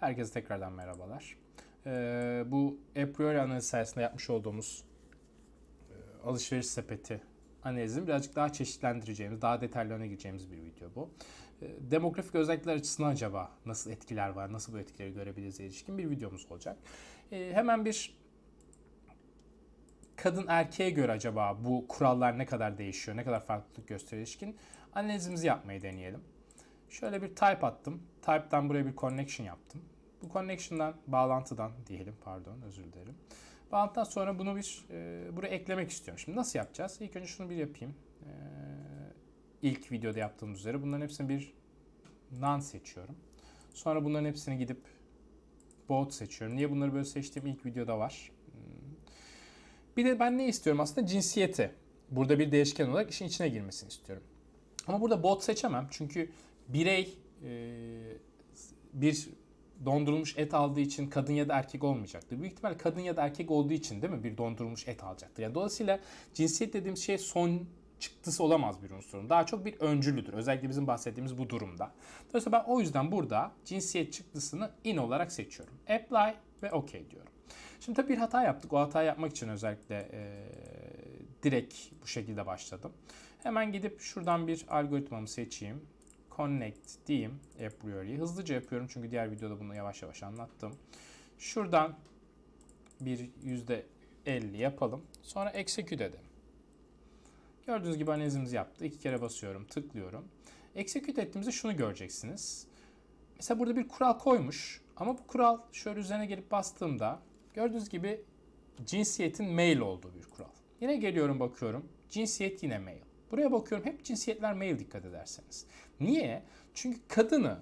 Herkese tekrardan merhabalar. Ee, bu a priori analiz sayesinde yapmış olduğumuz e, alışveriş sepeti analizini birazcık daha çeşitlendireceğimiz, daha detaylarına gireceğimiz bir video bu. Ee, demografik özellikler açısından acaba nasıl etkiler var, nasıl bu etkileri görebiliriz ilişkin bir videomuz olacak. Ee, hemen bir kadın erkeğe göre acaba bu kurallar ne kadar değişiyor, ne kadar farklılık gösteriyor ilişkin analizimizi yapmayı deneyelim. Şöyle bir type attım. Type'dan buraya bir connection yaptım. Bu connection'dan, bağlantıdan diyelim pardon özür dilerim. Bağlantıdan sonra bunu bir e, buraya eklemek istiyorum. Şimdi nasıl yapacağız? İlk önce şunu bir yapayım. E, ilk videoda yaptığımız üzere bunların hepsini bir none seçiyorum. Sonra bunların hepsini gidip both seçiyorum. Niye bunları böyle seçtiğim ilk videoda var. Hmm. Bir de ben ne istiyorum aslında? Cinsiyeti. Burada bir değişken olarak işin içine girmesini istiyorum. Ama burada bot seçemem çünkü birey e, bir dondurulmuş et aldığı için kadın ya da erkek olmayacaktır. Büyük ihtimal kadın ya da erkek olduğu için değil mi bir dondurulmuş et alacaktır. Yani dolayısıyla cinsiyet dediğimiz şey son çıktısı olamaz bir unsurun. Daha çok bir öncülüdür. Özellikle bizim bahsettiğimiz bu durumda. Dolayısıyla ben o yüzden burada cinsiyet çıktısını in olarak seçiyorum. Apply ve OK diyorum. Şimdi tabii bir hata yaptık. O hatayı yapmak için özellikle e, direkt bu şekilde başladım. Hemen gidip şuradan bir algoritmamı seçeyim. Connect diyeyim a priori. Hızlıca yapıyorum çünkü diğer videoda bunu yavaş yavaş anlattım. Şuradan bir %50 yapalım. Sonra execute edelim. Gördüğünüz gibi analizimizi yaptı. İki kere basıyorum, tıklıyorum. Execute ettiğimizde şunu göreceksiniz. Mesela burada bir kural koymuş ama bu kural şöyle üzerine gelip bastığımda gördüğünüz gibi cinsiyetin mail olduğu bir kural. Yine geliyorum bakıyorum. Cinsiyet yine mail. Buraya bakıyorum hep cinsiyetler mail dikkat ederseniz. Niye? Çünkü kadını,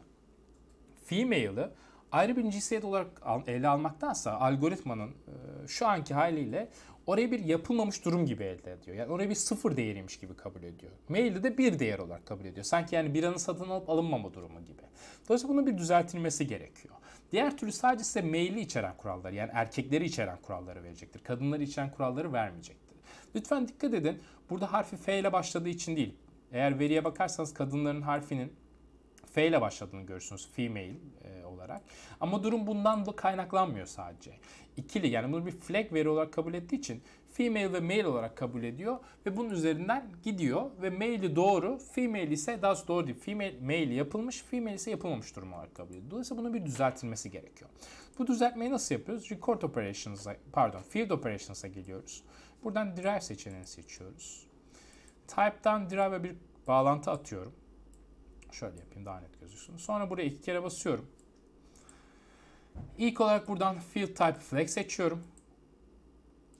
female'ı ayrı bir cinsiyet olarak ele almaktansa algoritmanın e, şu anki haliyle oraya bir yapılmamış durum gibi elde ediyor. Yani oraya bir sıfır değeriymiş gibi kabul ediyor. Mail'i de bir değer olarak kabul ediyor. Sanki yani bir anı satın alıp alınmama durumu gibi. Dolayısıyla bunun bir düzeltilmesi gerekiyor. Diğer türlü sadece size maili içeren kuralları yani erkekleri içeren kuralları verecektir. Kadınları içeren kuralları vermeyecektir. Lütfen dikkat edin. Burada harfi F ile başladığı için değil. Eğer veriye bakarsanız kadınların harfinin F ile başladığını görürsünüz female e, olarak. Ama durum bundan da kaynaklanmıyor sadece. İkili yani bunu bir flag veri olarak kabul ettiği için female ve male olarak kabul ediyor ve bunun üzerinden gidiyor ve male'i doğru, female ise daha doğru değil. Female male yapılmış, female ise yapılmamış durum olarak kabul ediyor. Dolayısıyla bunun bir düzeltilmesi gerekiyor. Bu düzeltmeyi nasıl yapıyoruz? Record operations'a, pardon, field operations'a geliyoruz. Buradan derive seçeneğini seçiyoruz. Type'dan derive'e bir bağlantı atıyorum. Şöyle yapayım daha net gözüksün. Sonra buraya iki kere basıyorum. İlk olarak buradan field type flag seçiyorum.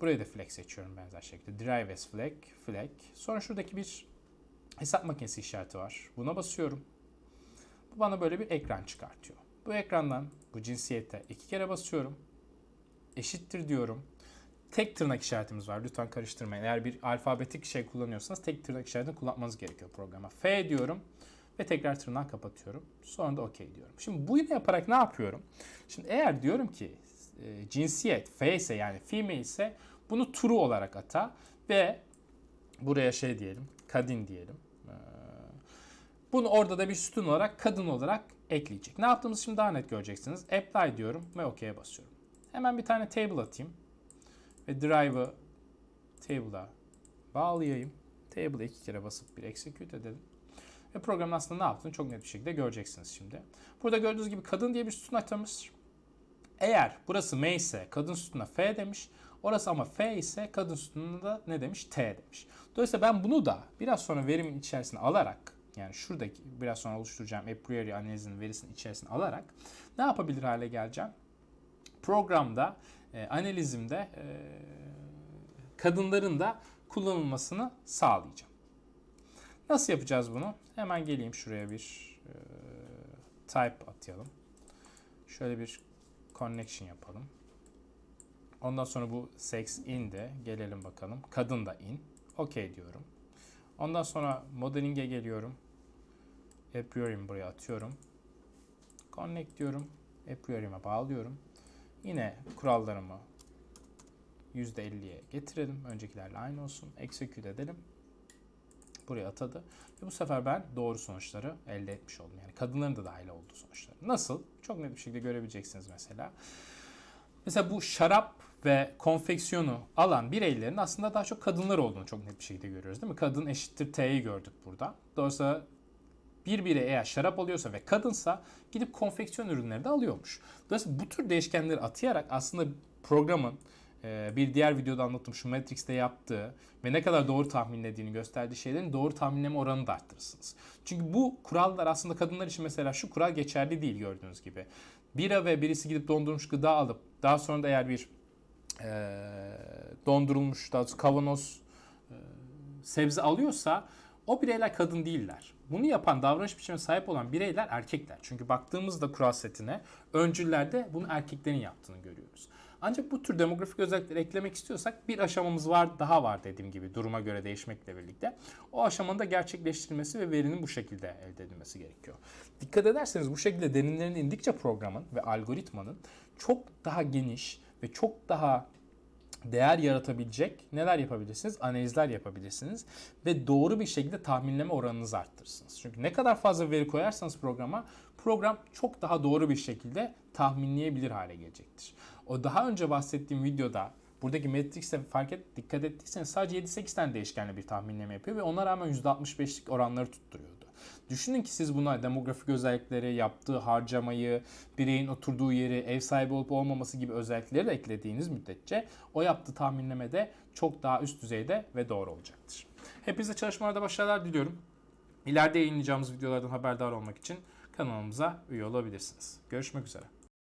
Buraya da flag seçiyorum benzer şekilde. Derive as flag, flag. Sonra şuradaki bir hesap makinesi işareti var. Buna basıyorum. Bu bana böyle bir ekran çıkartıyor. Bu ekrandan bu cinsiyete iki kere basıyorum. Eşittir diyorum. Tek tırnak işaretimiz var. Lütfen karıştırmayın. Eğer bir alfabetik şey kullanıyorsanız tek tırnak işaretini kullanmanız gerekiyor programa. F diyorum ve tekrar tırnağı kapatıyorum. Sonra da OK diyorum. Şimdi bunu yaparak ne yapıyorum? Şimdi eğer diyorum ki e, cinsiyet F ise yani female ise bunu true olarak ata ve buraya şey diyelim kadın diyelim. E, bunu orada da bir sütun olarak kadın olarak ekleyecek. Ne yaptığımızı şimdi daha net göreceksiniz. Apply diyorum ve OK'ye basıyorum. Hemen bir tane table atayım. Ve drive'ı table'a bağlayayım. Table'a iki kere basıp bir execute edelim. Ve programın aslında ne yaptığını çok net bir şekilde göreceksiniz şimdi. Burada gördüğünüz gibi kadın diye bir sütun atamış. Eğer burası M ise kadın sütununa F demiş. Orası ama F ise kadın sütununa da ne demiş? T demiş. Dolayısıyla ben bunu da biraz sonra verimin içerisine alarak yani şuradaki biraz sonra oluşturacağım a priori analizinin verisinin içerisine alarak ne yapabilir hale geleceğim? Programda, e, analizimde e, kadınların da kullanılmasını sağlayacağım. Nasıl yapacağız bunu? Hemen geleyim şuraya bir e, type atayalım. Şöyle bir connection yapalım. Ondan sonra bu sex in de gelelim bakalım. Kadın da in. OK diyorum. Ondan sonra modeling'e geliyorum. A priori buraya atıyorum. Connect diyorum. A priori'me bağlıyorum. Yine kurallarımı %50'ye getirelim. Öncekilerle aynı olsun. Execute edelim. Buraya atadı. Ve bu sefer ben doğru sonuçları elde etmiş oldum. Yani kadınların da dahil olduğu sonuçları. Nasıl? Çok net bir şekilde görebileceksiniz mesela. Mesela bu şarap ve konfeksiyonu alan bireylerin aslında daha çok kadınlar olduğunu çok net bir şekilde görüyoruz değil mi? Kadın eşittir T'yi gördük burada. Dolayısıyla bir birey eğer şarap alıyorsa ve kadınsa gidip konfeksiyon ürünleri de alıyormuş. Dolayısıyla bu tür değişkenleri atayarak aslında programın bir diğer videoda anlattığım şu Matrix'te yaptığı ve ne kadar doğru tahminlediğini gösterdiği şeylerin doğru tahminleme oranını da arttırırsınız. Çünkü bu kurallar aslında kadınlar için mesela şu kural geçerli değil gördüğünüz gibi. Bira ve birisi gidip dondurmuş gıda alıp daha sonra da eğer bir e, dondurulmuş daha kavanoz e, sebze alıyorsa o bireyler kadın değiller. Bunu yapan davranış biçimine sahip olan bireyler erkekler. Çünkü baktığımızda kural setine öncüllerde bunu erkeklerin yaptığını görüyoruz. Ancak bu tür demografik özellikleri eklemek istiyorsak bir aşamamız var daha var dediğim gibi duruma göre değişmekle birlikte. O aşamanın da gerçekleştirilmesi ve verinin bu şekilde elde edilmesi gerekiyor. Dikkat ederseniz bu şekilde derinlerine indikçe programın ve algoritmanın çok daha geniş ve çok daha değer yaratabilecek neler yapabilirsiniz? Analizler yapabilirsiniz ve doğru bir şekilde tahminleme oranınızı arttırırsınız. Çünkü ne kadar fazla veri koyarsanız programa program çok daha doğru bir şekilde tahminleyebilir hale gelecektir. O daha önce bahsettiğim videoda buradaki Matrix'e fark et, dikkat ettiyseniz sadece 7-8 tane değişkenle bir tahminleme yapıyor ve ona rağmen %65'lik oranları tutturuyordu. Düşünün ki siz buna demografik özellikleri, yaptığı harcamayı, bireyin oturduğu yeri, ev sahibi olup olmaması gibi özellikleri de eklediğiniz müddetçe o yaptığı tahminleme çok daha üst düzeyde ve doğru olacaktır. Hepinize çalışmalarda başarılar diliyorum. İleride yayınlayacağımız videolardan haberdar olmak için kanalımıza üye olabilirsiniz. Görüşmek üzere.